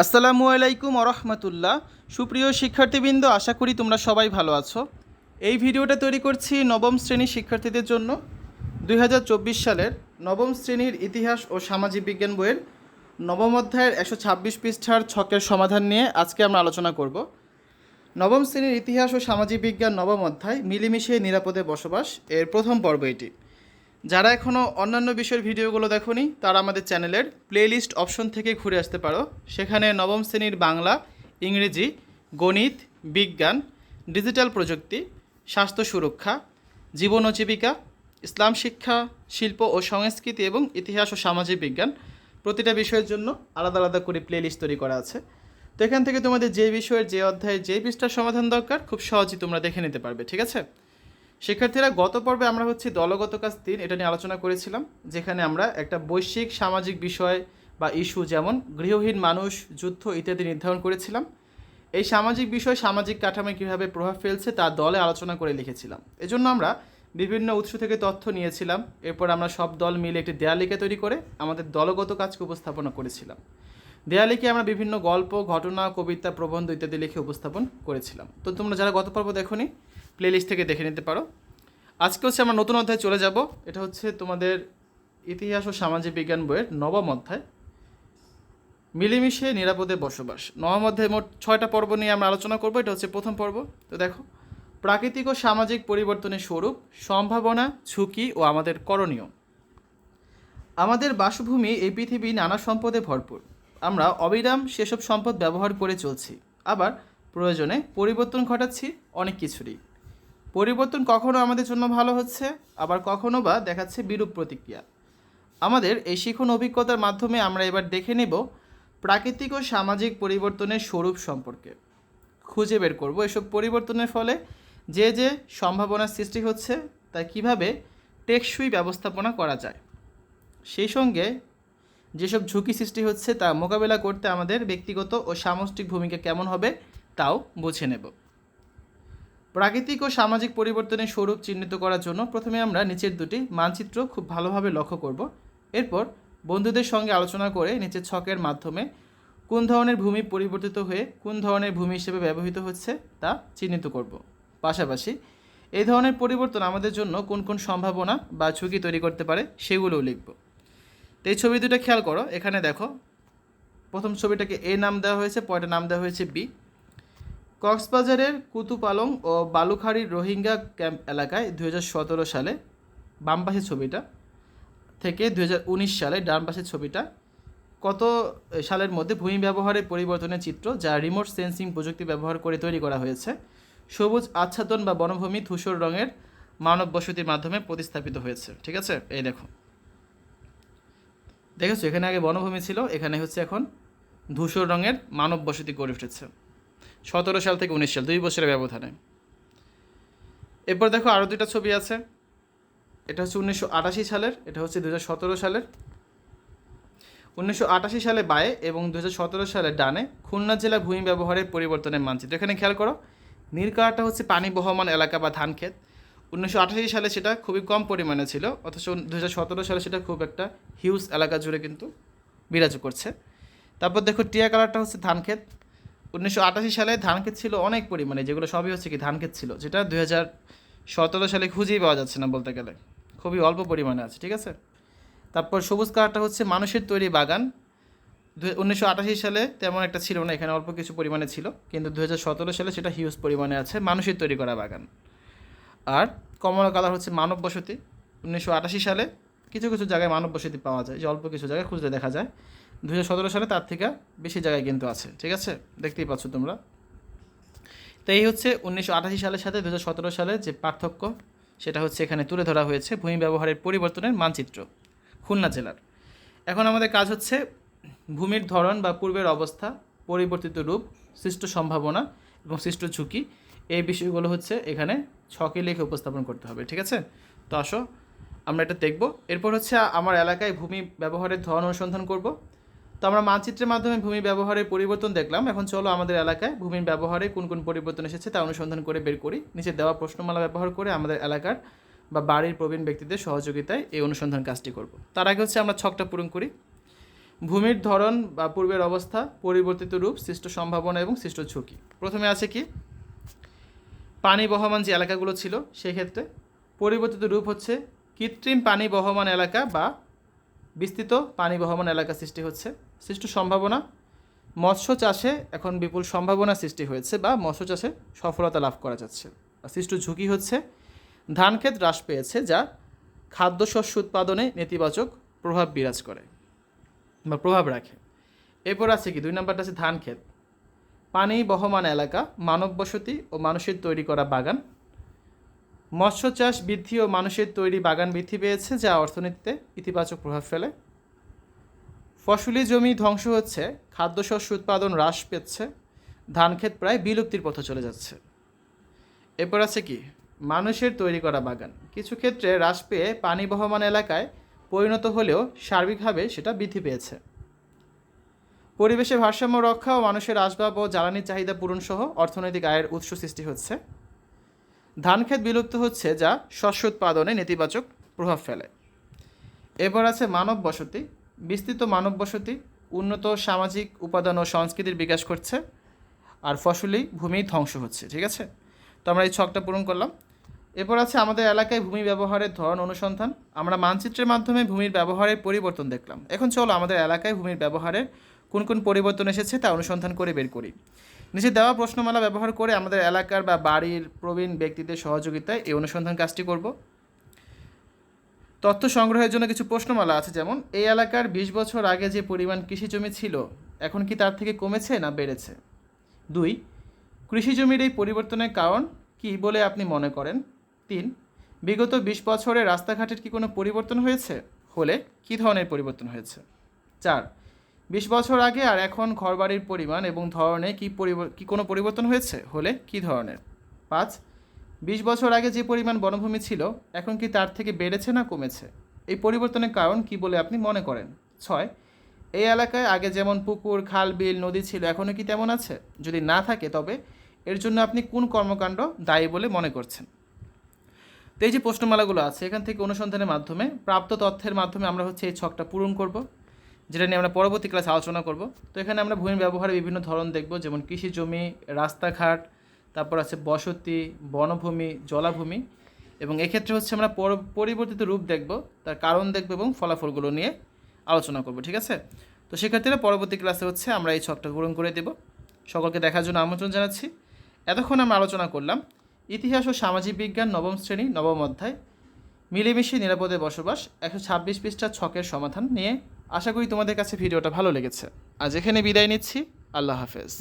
আসসালামু আলাইকুম আরহামতুল্লাহ সুপ্রিয় শিক্ষার্থীবৃন্দ, আশা করি তোমরা সবাই ভালো আছো। এই ভিডিওটা তৈরি করছি নবম শ্রেণির শিক্ষার্থীদের জন্য। দুই হাজার চব্বিশ সালের নবম শ্রেণির ইতিহাস ও সামাজিক বিজ্ঞান বইয়ের নবম অধ্যায়ের একশো ছাব্বিশ পৃষ্ঠার ছকের সমাধান নিয়ে আজকে আমরা আলোচনা করব। নবম শ্রেণির ইতিহাস ও সামাজিক বিজ্ঞান নবম অধ্যায়, মিলেমিশে নিরাপদে বসবাস, এর প্রথম পর্ব এটি। যারা এখনও অন্যান্য বিষয়ের ভিডিওগুলো দেখোনি, তারা আমাদের চ্যানেলের প্লেলিস্ট অপশন থেকে ঘুরে আসতে পারো। সেখানে নবম শ্রেণির বাংলা, ইংরেজি, গণিত, বিজ্ঞান ডিজিটাল প্রযুক্তি, স্বাস্থ্য সুরক্ষা, জীবন ও জীবিকা, ইসলাম শিক্ষা, শিল্প ও সংস্কৃতি এবং ইতিহাস ও সামাজিক বিজ্ঞান প্রতিটা বিষয়ের জন্য আলাদা আলাদা করে প্লেলিস্ট তৈরি করা আছে। তো এখান থেকে তোমাদের যে বিষয়ের, যে অধ্যায়ে যে পৃষ্ঠার সমাধান দরকার, খুব সহজেই তোমরা দেখে নিতে পারবে, ঠিক আছে? শিক্ষার্থীরা, গত পর্বে আমরা হচ্ছে দলগত কাজ তিন, এটা নিয়ে আলোচনা করেছিলাম, যেখানে আমরা একটা বৈশ্বিক সামাজিক বিষয় বা ইস্যু যেমন গৃহহীন মানুষ, যুদ্ধ ইত্যাদি নির্ধারণ করেছিলাম। এই সামাজিক বিষয়, সামাজিক কাঠামোয় কীভাবে প্রভাব ফেলছে তা দলে আলোচনা করে লিখেছিলাম। এজন্য আমরা বিভিন্ন উৎস থেকে তথ্য নিয়েছিলাম, এরপর আমরা সব দল মিলে একটি দেয়ালিকা তৈরি করে আমাদের দলগত কাজকে উপস্থাপনা করেছিলাম। দেয়ালিকে আমরা বিভিন্ন গল্প, ঘটনা, কবিতা, প্রবন্ধ ইত্যাদি লিখে উপস্থাপন করেছিলাম। তো তোমরা যারা গত পর্ব দেখোনি প্লেলিস্ট থেকে দেখে নিতে পারো। আজকে হচ্ছে আমরা নতুন অধ্যায়ে চলে যাব। এটা হচ্ছে তোমাদের ইতিহাস ও সামাজিক বিজ্ঞান বইয়ের নবম অধ্যায়। মিলেমিশে নিরাপদে বসবাস। নবম অধ্যায়ে মোট ছয়টা পর্ব নিয়ে আমরা আলোচনা করব। এটা হচ্ছে প্রথম পর্ব। তো দেখো, প্রাকৃতিক ও সামাজিক পরিবর্তনের স্বরূপ, সম্ভাবনা, ঝুঁকি ও আমাদের করণীয়। আমাদের বাসভূমি এই পৃথিবী নানা সম্পদে ভরপুর। আমরা অবিরাম সেসব সম্পদ ব্যবহার করে চলছি। আবার প্রয়োজনে পরিবর্তন ঘটাচ্ছি অনেক কিছুরই। পরিবর্তন কখনো আমাদের জন্য ভালো হচ্ছে, আবার কখনো বা দেখাচ্ছে বিরূপ প্রতিক্রিয়া। আমাদের এই শিখন অভিজ্ঞতার মাধ্যমে আমরা এবার দেখে নেব প্রাকৃতিক ও সামাজিক পরিবর্তনের স্বরূপ সম্পর্কে। খুঁজে বের করব এসব পরিবর্তনের ফলে যে যে সম্ভাবনার সৃষ্টি হচ্ছে, তা কীভাবে টেকসই ব্যবস্থাপনা করা যায়। সেই সঙ্গে যেসব ঝুঁকি সৃষ্টি হচ্ছে, তা মোকাবেলা করতে আমাদের ব্যক্তিগত ও সামষ্টিক ভূমিকা কেমন হবে, তাও বুঝে নেব। প্রাকৃতিক ও সামাজিক পরিবর্তনের স্বরূপ চিহ্নিত করার জন্য প্রথমে আমরা নিচের দুটি মানচিত্র খুব ভালোভাবে লক্ষ্য করব। এরপর বন্ধুদের সঙ্গে আলোচনা করে নিচের ছকের মাধ্যমে কোন ধরনের ভূমি পরিবর্তিত হয়ে কোন ধরনের ভূমি হিসেবে ব্যবহৃত হচ্ছে তা চিহ্নিত করব। পাশাপাশি এই ধরনের পরিবর্তন আমাদের জন্য কোন কোন সম্ভাবনা বা ঝুঁকি তৈরি করতে পারে সেগুলোও লিখব। তো এই ছবি দুটো খেয়াল করো। এখানে দেখো, প্রথম ছবিটাকে এ নাম দেওয়া হয়েছে, পরের নাম দেওয়া হয়েছে বি কক্সবাজারের কুতুপালং ও বালুখাড়ির রোহিঙ্গা ক্যাম্প এলাকায় দু হাজার সতেরো সালে বাম পাশের ছবিটা থেকে দু হাজার উনিশ সালে ডান ছবিটা কত সালের মধ্যে ভূমি ব্যবহারের পরিবর্তনের চিত্র যা রিমোট সেন্সিং প্রযুক্তি ব্যবহার করে তৈরি করা হয়েছে। সবুজ আচ্ছাদন বা বনভূমি ধূসর রঙের মানব বসতির মাধ্যমে প্রতিস্থাপিত হয়েছে। ঠিক আছে? এই দেখো। দেখেছ? এখানে আগে বনভূমি ছিল, এখানে হচ্ছে এখন ধূসর রঙের মানব বসতি গড়ে উঠেছে। সতেরো সাল থেকে উনিশ সাল, দুই বছরের ব্যবধানে। এরপর দেখো আরও দুইটা ছবি আছে। এটা হচ্ছে উনিশশো আটাশি সালের, এটা হচ্ছে দু সতেরো সালের। উনিশশো আটাশি সালে বায়ে এবং দু সতেরো সালে ডানে খুলনা জেলা ভূমি ব্যবহারের পরিবর্তনের মানচিত্র। এখানে খেয়াল করো নীলকাটা হচ্ছে পানি বহমান এলাকা বা ধান ক্ষেত। উনিশশো আটাশি সালে সেটা খুবই কম পরিমাণে ছিল, অথচ দু সতেরো সালে সেটা খুব একটা হিউজ এলাকা জুড়ে কিন্তু বিরাজ করছে। তারপর দেখো টিয়া কালারটা হচ্ছে ধান ক্ষেত। উনিশশো আটাশি সালে ধান ক্ষেত ছিল অনেক পরিমাণে, যেগুলো সবই হচ্ছে কি ধান ক্ষেত ছিল, যেটা দুই হাজার সতেরো সালে খুঁজেই পাওয়া যাচ্ছে না বলতে গেলে। খুবই অল্প পরিমাণে আছে, ঠিক আছে? তারপর সবুজ কালারটা হচ্ছে মানুষের তৈরি বাগান। উনিশশো আটাশি সালে তেমন একটা ছিল না, এখানে অল্প কিছু পরিমাণে ছিল, কিন্তু দু হাজার সতেরো সালে সেটা হিউজ পরিমাণে আছে, মানুষের তৈরি করা বাগান। আর কমলা কালার হচ্ছে মানব বসতি। উনিশশো আটাশি সালে কিছু কিছু জায়গায় মানব বসতি পাওয়া যায়, যে অল্প কিছু জায়গায় খুঁজলে দেখা যায়। দু সালে তার থেকে বেশি জায়গায় কিন্তু আছে। ঠিক আছে? দেখতেই পাচ্ছ তোমরা। তো এই হচ্ছে উনিশশো আটাশি সালের সাথে দু হাজার সতেরো সালের যে পার্থক্য, সেটা হচ্ছে এখানে তুলে ধরা হয়েছে ভূমি ব্যবহারের পরিবর্তনের মানচিত্র, খুলনা জেলার। এখন আমাদের কাজ হচ্ছে ভূমির ধরন বা পূর্বের অবস্থা, পরিবর্তিত রূপ, সৃষ্ট সম্ভাবনা এবং সৃষ্ট ঝুঁকি। এই বিষয়গুলো হচ্ছে এখানে ছকে লিখে উপস্থাপন করতে হবে, ঠিক আছে? তো আসো, আমরা এটা দেখব। এরপর হচ্ছে আমার এলাকায় ভূমি ব্যবহারের ধরন অনুসন্ধান করব। তো আমরা মানচিত্রের মাধ্যমে ভূমি ব্যবহারের পরিবর্তন দেখলাম। এখন চলো আমাদের এলাকায় ভূমির ব্যবহারে কোন কোন পরিবর্তন এসেছে তা অনুসন্ধান করে বের করি। নিচে দেওয়া প্রশ্নমালা ব্যবহার করে আমাদের এলাকার বা বাড়ির প্রবীণ ব্যক্তিদের সহযোগিতায় এই অনুসন্ধান কাজটি করব। তার আগে হচ্ছে আমরা ছকটা পূরণ করি। ভূমির ধরন বা পূর্বের অবস্থা, পরিবর্তিত রূপ, সৃষ্ট সম্ভাবনা এবং সৃষ্ট ঝুঁকি। প্রথমে আছে কি? পানি বহমান যে এলাকাগুলো ছিল সেই ক্ষেত্রে পরিবর্তিত রূপ হচ্ছে কৃত্রিম পানি বহমান এলাকা বা বিস্তৃত পানি বহমান এলাকা সৃষ্টি হচ্ছে। সৃষ্ট সম্ভাবনা, মৎস্য চাষে এখন বিপুল সম্ভাবনা সৃষ্টি হয়েছে বা মৎস্য চাষে সফলতা লাভ করা যাচ্ছে। সৃষ্ট ঝুঁকি হচ্ছে, ধান ক্ষেত হ্রাস পেয়েছে যা খাদ্যশস্য উৎপাদনে নেতিবাচক প্রভাব বিরাজ করে বা প্রভাব রাখে। এরপর আছে কি? দুই নম্বরটা আছে ধান ক্ষেত। পানি বহমান এলাকা মানব বসতি ও মানুষের তৈরি করা বাগান মৎস্য চাষ বৃদ্ধি ও মানুষের তৈরি বাগান বৃদ্ধি পেয়েছে, যা অর্থনীতিতে ইতিবাচক প্রভাব ফেলে। ফসলি জমি ধ্বংস হচ্ছে, খাদ্যশস্য উৎপাদন হ্রাস পেচ্ছে ধান ক্ষেত প্রায় বিলুপ্তির পথে চলে যাচ্ছে। এরপর আছে কি? মানুষের তৈরি করা বাগান। কিছু ক্ষেত্রে হ্রাস পেয়ে পানি বহমান এলাকায় পরিণত হলেও সার্বিকভাবে সেটা বৃদ্ধি পেয়েছে। পরিবেশে ভারসাম্য রক্ষা ও মানুষের আসবাব ও জ্বালানির চাহিদা পূরণ সহ অর্থনৈতিক আয়ের উৎস সৃষ্টি হচ্ছে। ধান ক্ষেত বিলুপ্ত হচ্ছে যা শস্য উৎপাদনে নেতিবাচক প্রভাব ফেলে। এরপর আছে মানব বসতি। বিস্তৃত মানব বসতি, উন্নত সামাজিক উপাদান ও সংস্কৃতির বিকাশ করছে আর ফসলি ভূমি ধ্বংস হচ্ছে, ঠিক আছে? তো আমরা এই ছকটা পূরণ করলাম। এরপর আছে আমাদের এলাকায় ভূমি ব্যবহারের ধরন অনুসন্ধান। আমরা মানচিত্রের মাধ্যমে ভূমির ব্যবহারের পরিবর্তন দেখলাম। এখন চলো আমাদের এলাকায় ভূমির ব্যবহারের কোন কোন পরিবর্তন এসেছে তা অনুসন্ধান করে বের করি। নিচে দেওয়া প্রশ্নমালা ব্যবহার করে আমাদের এলাকার বা বাড়ির প্রবীণ ব্যক্তিদের সহযোগিতায় এই অনুসন্ধান কাজটি করব। তথ্য সংগ্রহের জন্য কিছু প্রশ্নমালা আছে, যেমন, এই এলাকার বিশ বছর আগে যে পরিমাণ কৃষি জমি ছিল, এখন কি তার থেকে কমেছে না বেড়েছে? দুই, কৃষি জমির এই পরিবর্তনের কারণ কি বলে আপনি মনে করেন? তিন, বিগত বিশ বছরে রাস্তাঘাটের কি কোনো পরিবর্তন হয়েছে? হলে কি ধরনের পরিবর্তন হয়েছে? চার বিশ বছর আগে আর এখন ঘরবাড়ির পরিমাণ এবং ধরনে কি কি কোনো পরিবর্তন হয়েছে? হলে কি ধরনের? পাঁচ, বিশ বছর আগে যে পরিমাণ বনভূমি ছিল, এখন কি তার থেকে বেড়েছে না কমেছে? এই পরিবর্তনের কারণ কি বলে আপনি মনে করেন? ছয়, এই এলাকায় আগে যেমন পুকুর, খাল, বিল, নদী ছিল এখনও কি তেমন আছে? যদি না থাকে, তবে এর জন্য আপনি কোন কর্মকাণ্ড দায়ী বলে মনে করছেন? তো এই যে প্রশ্নমালাগুলো আছে, এখান থেকে অনুসন্ধানের মাধ্যমে, প্রাপ্ত তথ্যের মাধ্যমে আমরা হচ্ছে এই ছকটা পূরণ করব। যেটা নিয়ে আমরা পরবর্তী ক্লাসে আলোচনা করব। তো এখানে আমরা ভূমি ব্যবহারের বিভিন্ন ধরন দেখব, যেমন কৃষি জমি, রাস্তাঘাট, তারপর আছে বসতি, বনভূমি, জলাভূমি এবং এক্ষেত্রে হচ্ছে আমরা পরিবর্তিত রূপ দেখব, তার কারণ দেখব এবং ফলাফলগুলো নিয়ে আলোচনা করব, ঠিক আছে? তো সেক্ষেত্রে পরবর্তী ক্লাসে হচ্ছে আমরা এই ছকটা পূরণ করে দেব। সকলকে দেখার জন্য আমন্ত্রণ জানাচ্ছি। এতক্ষণ আমরা আলোচনা করলাম ইতিহাস ও সামাজিক বিজ্ঞান নবম শ্রেণি, নবম অধ্যায়, মিলেমিশে নিরাপদে বসবাস একশো ছাব্বিশ পৃষ্ঠার ছকের সমাধান নিয়ে। আশা করি তোমাদের কাছে ভিডিওটা ভালো লেগেছে। আজ এখানে বিদায় নিচ্ছি। আল্লাহ হাফেজ।